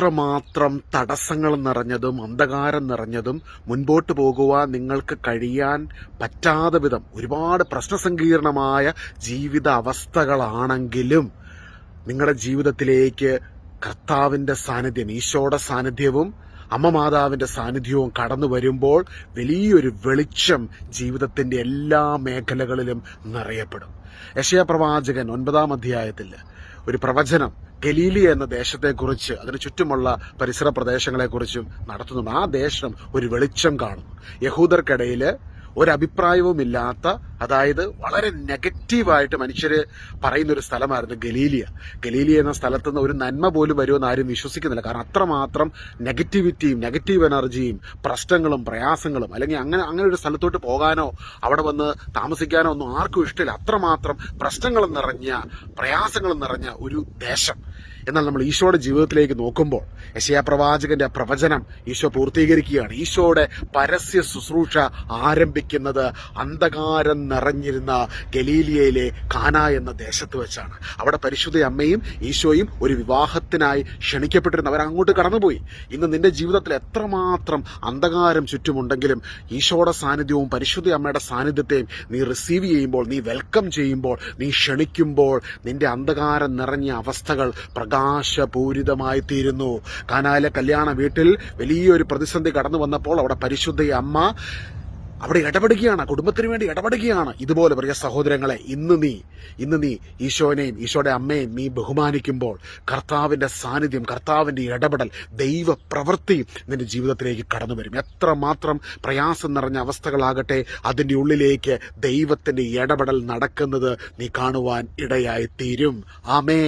എത്രമാത്രം തടസ്സങ്ങൾ നിറഞ്ഞതും അന്ധകാരം നിറഞ്ഞതും മുൻപോട്ട് പോകുവാൻ നിങ്ങൾക്ക് കഴിയാൻ പറ്റാതെ വിധം ഒരുപാട് പ്രശ്നസങ്കീർണമായ ജീവിത അവസ്ഥകളാണെങ്കിലും നിങ്ങളുടെ ജീവിതത്തിലേക്ക് കർത്താവിന്റെ സാന്നിധ്യം ഈശോയുടെ സാന്നിധ്യവും അമ്മ മാതാവിന്റെ സാന്നിധ്യവും കടന്നു വരുമ്പോൾ വലിയൊരു വെളിച്ചം ജീവിതത്തിന്റെ എല്ലാ മേഖലകളിലും നിറയപ്പെടും. യശയ പ്രവാചകൻ ഒൻപതാം അധ്യായത്തിൽ ഒരു പ്രവചനം ഗലീലി എന്ന ദേശത്തെക്കുറിച്ച് അതിന് ചുറ്റുമുള്ള പരിസര പ്രദേശങ്ങളെക്കുറിച്ചും നടത്തുന്നുണ്ട് ആ ദേശം ഒരു വെളിച്ചം കാണുന്നു. യഹൂദർക്കിടയിൽ ഒരഭിപ്രായവുമില്ലാത്ത അതായത് വളരെ നെഗറ്റീവായിട്ട് മനുഷ്യര് പറയുന്ന ഒരു സ്ഥലമായിരുന്നു ഗലീലിയ. ഗലീലിയ എന്ന സ്ഥലത്ത് നിന്ന് ഒരു നന്മ പോലും വരുമെന്ന് ആരും വിശ്വസിക്കുന്നില്ല. കാരണം അത്രമാത്രം നെഗറ്റിവിറ്റിയും നെഗറ്റീവ് എനർജിയും പ്രശ്നങ്ങളും പ്രയാസങ്ങളും അല്ലെങ്കിൽ അങ്ങനെ അങ്ങനെ ഒരു സ്ഥലത്തോട്ട് പോകാനോ അവിടെ വന്ന് താമസിക്കാനോ ഒന്നും ആർക്കും ഇഷ്ടമില്ല. അത്രമാത്രം പ്രശ്നങ്ങൾ നിറഞ്ഞ പ്രയാസങ്ങൾ നിറഞ്ഞ ഒരു ദേശം. എന്നാൽ നമ്മൾ ഈശോയുടെ ജീവിതത്തിലേക്ക് നോക്കുമ്പോൾ യശയാ പ്രവാചകന്റെ പ്രവചനം ഈശോ പൂർത്തീകരിക്കുകയാണ്. ഈശോയുടെ പരസ്യ ശുശ്രൂഷ ആരംഭിക്കുന്നത് അന്ധകാരം നിറഞ്ഞിരുന്ന ഗലീലിയയിലെ കാന എന്ന ദേശത്ത് വെച്ചാണ്. അവിടെ പരിശുദ്ധ അമ്മയും ഈശോയും ഒരു വിവാഹത്തിനായി ക്ഷണിക്കപ്പെട്ടിരുന്നു. അവരങ്ങോട്ട് കടന്നുപോയി. ഇന്ന് നിന്റെ ജീവിതത്തിൽ എത്രമാത്രം അന്ധകാരം ചുറ്റുമുണ്ടെങ്കിലും ഈശോയുടെ സാന്നിധ്യവും പരിശുദ്ധ അമ്മയുടെ സാന്നിധ്യത്തെയും നീ റിസീവ് ചെയ്യുമ്പോൾ നീ വെൽക്കം ചെയ്യുമ്പോൾ നീ ക്ഷണിക്കുമ്പോൾ നിന്റെ അന്ധകാരം നിറഞ്ഞ അവസ്ഥകൾ പ്രകാശപൂരിതമായി തീരുന്നു. കാനായിലെ കല്യാണ വീട്ടിൽ വലിയൊരു പ്രതിസന്ധി കടന്നു വന്നപ്പോൾ അവിടെ പരിശുദ്ധ അമ്മ അവിടെ ഇടപെടുകയാണ് കുടുംബത്തിന് വേണ്ടി ഇടപെടുകയാണ്. ഇതുപോലെ പ്രിയ സഹോദരങ്ങളെ ഇന്ന് നീ ഇന്ന് നീ ഈശോനെയും ഈശോയുടെ അമ്മയും നീ ബഹുമാനിക്കുമ്പോൾ കർത്താവിന്റെ സാന്നിധ്യം കർത്താവിന്റെ ഇടപെടൽ ദൈവ പ്രവൃത്തിയും നിന്റെ ജീവിതത്തിലേക്ക് കടന്നു വരും. എത്രമാത്രം പ്രയാസം നിറഞ്ഞ അവസ്ഥകളാകട്ടെ അതിന്റെ ഉള്ളിലേക്ക് ദൈവത്തിന്റെ ഇടപെടൽ നടക്കുന്നത് നീ കാണുവാൻ ഇടയായി തീരും ആമേ